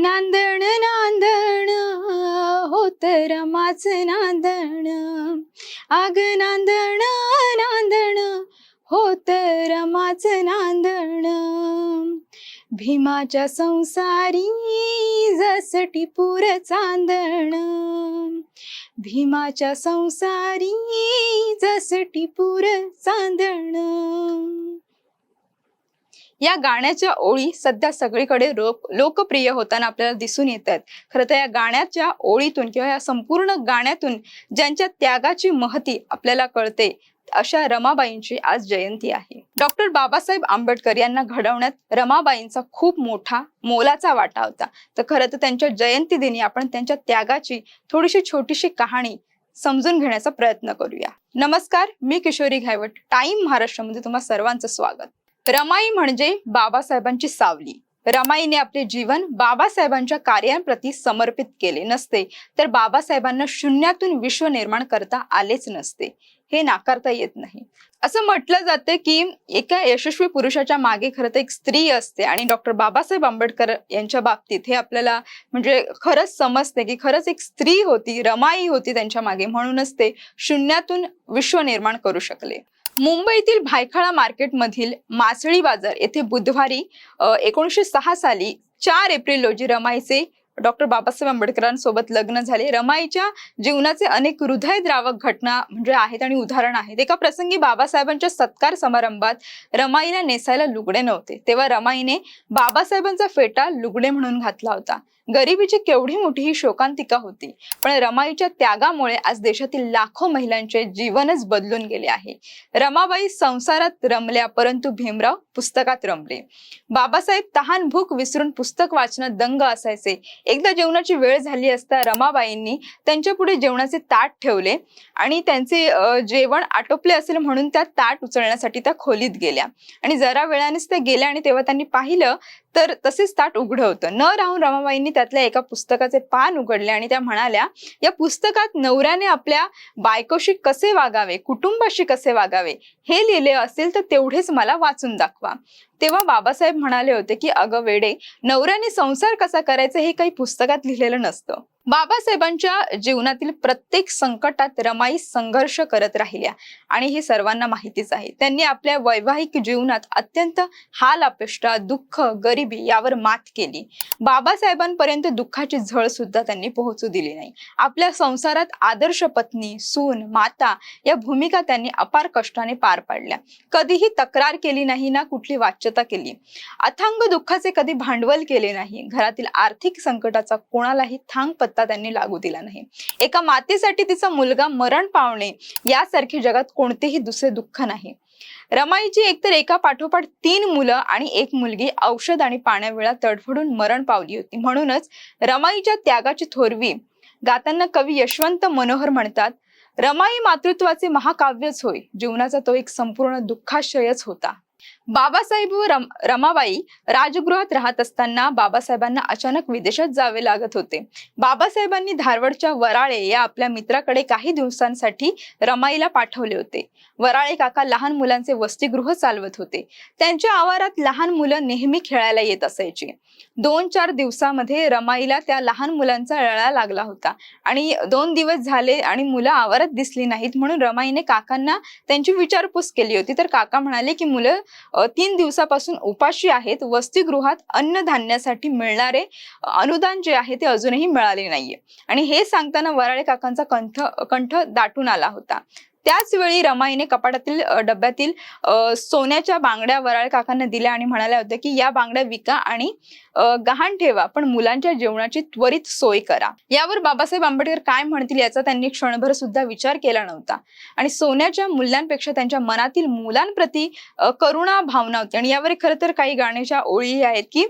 नांदण नांदण होत रमाच नांदण. आग नांदण नांदण होत रमाच नांदण. भीमाच्या संसारी जस टिपूर चांदण. भीमाच्या संसारी जस टिपूर चांदण. या गाण्याच्या ओळी सध्या सगळीकडे लोकप्रिय होताना आपल्याला दिसून येत आहेत खरं तर या गाण्याच्या ओळीतून किंवा या संपूर्ण गाण्यातून ज्यांच्या त्यागाची महती आपल्याला कळते अशा रमाबाईंची आज जयंती आहे. डॉक्टर बाबासाहेब आंबेडकर यांना घडवण्यात रमाबाईंचा खूप मोठा मोलाचा वाटा होता. तर खरं तर त्यांच्या जयंती दिनी आपण त्यांच्या त्यागाची थोडीशी छोटीशी कहाणी समजून घेण्याचा प्रयत्न करूया. नमस्कार मी किशोरी घायवट. टाइम महाराष्ट्रामध्ये तुम्हा सर्वांचं स्वागत. रमाई म्हणजे बाबासाहेबांची सावली. रमाईने आपले जीवन बाबासाहेबांच्या कार्यांप्रती समर्पित केले नसते तर बाबासाहेबांना शून्यातून विश्व निर्माण करता आलेच नसते. हे नाकारता येत नाही. असं म्हटलं जातं की एका यशस्वी पुरुषाच्या मागे खरं तर एक स्त्री असते आणि डॉक्टर बाबासाहेब आंबेडकर यांच्या बाबतीत हे आपल्याला म्हणजे खरंच समजते की खरंच एक स्त्री होती रमाई होती त्यांच्या मागे म्हणूनच ते शून्यातून विश्व निर्माण करू शकले. मुंबईतील भायखळा मार्केटमधील मासळी बाजार येथे बुधवारी एकोणीसशे सहा साली चार एप्रिल रोजी रमाईचे डॉक्टर बाबासाहेब आंबेडकरांसोबत लग्न झाले. रमाईच्या जीवनाचे अनेक हृदयद्रावक घटना म्हणजे आहेत आणि उदाहरण आहेत. एका प्रसंगी बाबासाहेबांच्या सत्कार समारंभात रमाईला नेसायला लुगडे नव्हते. तेव्हा रमाईने बाबासाहेबांचा फेटा लुगडे म्हणून घातला होता. गरिबीची केवढी मोठी ही शोकांतिका होती. पण रमाईच्या त्यागामुळे आज देशातील लाखो महिलांचे जीवनच बदलून गेले आहे. रमाबाई संसारात रमल्या परंतु भीमराव पुस्तकात रमले. बाबासाहेब तहान भूक विसरून पुस्तक वाचनात दंग असायचे. एकदा जेवणाची वेळ झाली असता रमाबाईंनी त्यांच्या पुढे जेवणाचे ताट ठेवले आणि त्यांचे जेवण आटोपले असेल म्हणून त्या ताट उचलण्यासाठी त्या खोलीत गेल्या. आणि जरा वेळानेच त्या गेल्या आणि तेव्हा त्यांनी पाहिलं तर तसेच ताट उघडं होतं. न राहून रमाबाईंनी त्यातल्या एका पुस्तकाचे पान उघडले आणि त्या म्हणाल्या या पुस्तकात नवऱ्याने आपल्या बायकोशी कसे वागावे कुटुंबाशी कसे वागावे हे लिहिले असेल तर तेवढेच मला वाचून दाखवा. तेव्हा बाबासाहेब म्हणाले होते की अगं वेडे नवऱ्याने संसार कसा करायचा हे काही पुस्तकात लिहिलेलं नसतं. बाबासाहेबांच्या जीवनातील प्रत्येक संकटात रमाई संघर्ष करत राहिल्या. आणि हे सर्वांना माहितीच आहे. त्यांनी आपल्या वैवाहिक जीवनात अत्यंत हाल अपेष्टा दुःख गरिबी यावर मात केली. बाबासाहेबांपर्यंत दुःखाची झळ सुद्धा त्यांनी पोहोचू दिली नाही. आपल्या संसारात आदर्श पत्नी सून माता या भूमिका त्यांनी अपार कष्टाने पार पाडल्या. कधीही तक्रार केली नाही ना कुठली वाच्यता केली. अथांग दुःखाचे कधी भांडवल केले नाही. घरातील आर्थिक संकटाचा कोणालाही थांग पत्ता त्यांनी लागू दिला नाही. एका मातेसाठी तिचा मुलगा मरण पावणे यासारखे जगात कोणतेही दुसरे दुःख नाही. रमाईची एकतर एका पाठोपाठ तीन मुलं आणि एक मुलगी औषध आणि पाण्यावेळा तडफडून मरण पावली होती. म्हणूनच रमाईच्या त्यागाची थोरवी गाताना कवी यशवंत मनोहर म्हणतात रमाई मातृत्वाचे महाकाव्यच होय. जीवनाचा तो एक संपूर्ण दुःखाशयच होता. बाबासाहेब व रम रमाबाई राजगृहात राहत असताना बाबासाहेबांना अचानक विदेशात जावे लागत होते. बाबासाहेबांनी धारवडच्या वराळे या आपल्या मित्राकडे काही दिवसांसाठी रमाईला पाठवले होते. वराळे काका लहान मुलांचे वसतिगृह चालवत होते. त्यांच्या आवारात लहान मुलं नेहमी खेळायला येत असायची. दोन चार दिवसामध्ये रमाईला त्या लहान मुलांचा लळा लागला होता आणि दोन दिवस झाले आणि मुलं आवारात दिसली नाहीत म्हणून रमाईने काकांना त्यांची विचारपूस केली होती. तर काका म्हणाले की मुलं तीन दिवसापासून उपाशी आहेत. वसतिगृहात अन्नधान्यासाठी मिळणारे अनुदान जे आहे ते अजूनही मिळाले नाहीये. आणि हे सांगताना वराळे काकांचा कंठ कंठ दाटून आला होता. त्याच वेळी रमाईने कपाटातील डब्यातील सोन्याच्या बांगड्या वराळ काकांना दिल्या आणि म्हणाल्या होत्या की या बांगड्या विका आणि गहाण ठेवा पण मुलांच्या जेवणाची त्वरित सोय करा. यावर बाबासाहेब आंबेडकर काय म्हणतील याचा त्यांनी क्षणभर सुद्धा विचार केला नव्हता. आणि सोन्याच्या मूल्यांपेक्षा त्यांच्या मनातील मुलांप्रती करुणा भावना होती. आणि यावर खरं तर काही गाण्याच्या ओळी आहेत की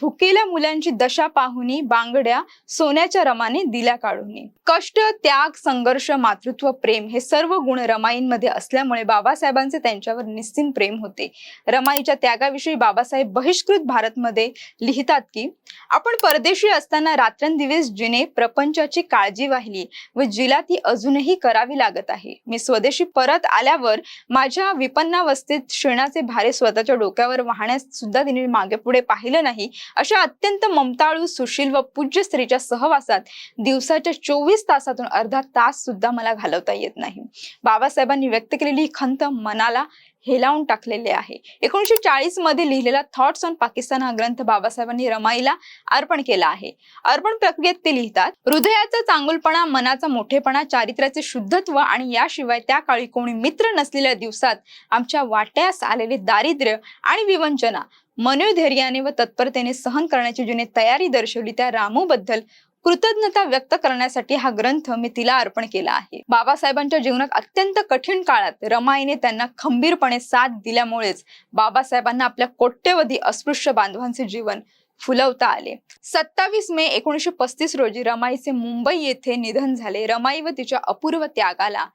भुकेल्या मुलांची दशा पाहुनी बांगड्या सोन्याच्या रमाने दिल्या काढून. कष्ट त्याग संघर्ष मातृत्व प्रेम हे सर्व सर्व गुण रमाईंमध्ये असल्यामुळे बाबासाहेबांचे त्यांच्यावर निस्सीम प्रेम होते. रमाईच्या त्यागाविषयी बाबासाहेब बहिष्कृत भारतमध्ये लिहितात की आपण परदेशी असताना रात्रंदिवस जिने प्रपंचाची काळजी वाहिली व जिला ती अजूनही करावी लागत आहे. मी स्वदेशी परत आल्यावर माझ्या विपन्नावस्थेत शेणाचे भारे स्वतःच्या डोक्यावर वाहण्यास सुद्धा तिने मागे पुढे पाहिलं नाही. अशा अत्यंत ममताळू सुशील व पूज्य स्त्रीच्या सहवासात दिवसाच्या चोवीस तासातून अर्धा तास सुद्धा मला घालवता येत नाही. बाबासाहेबांनी व्यक्त केलेली ही खंत मनाला हेलावून टाकलेले आहे. एकोणीशे चाळीसमध्ये लिहिलेला थॉट्स ऑन पाकिस्तान हा ग्रंथ बाबासाहेबांनी रमाईला अर्पण केला आहे. अर्पण प्रक्रियेत ते लिहितात हृदयाचा चांगुलपणा मनाचा मोठेपणा चारित्र्याचे शुद्धत्व आणि याशिवाय त्या काळी कोणी मित्र नसलेल्या दिवसात आमच्या वाट्यास आलेले दारिद्र्य आणि विवंचना मनोधैर्याने व तत्परतेने सहन करण्याची जिने तयारी दर्शवली त्या रामूबद्दल कृतज्ञता व्यक्त करण्यासाठी हा ग्रंथ मी तिला अर्पण केला आहे. बाबासाहेबांच्या जीवनात अत्यंत कठीण काळात रमाईने त्यांना खंबीरपणे साथ दिल्यामुळेच बाबासाहेबांना आपल्या कोट्यवधी अस्पृश्य बांधवांचे जीवन फुलवता आले. सत्तावीस मे एकोणीसशे पस्तीस रोजी रमाईचे मुंबई येथे निधन झाले. रमाई व तिच्या अपूर्व त्यागाला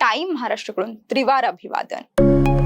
टाइम महाराष्ट्रकडून त्रिवार अभिवादन.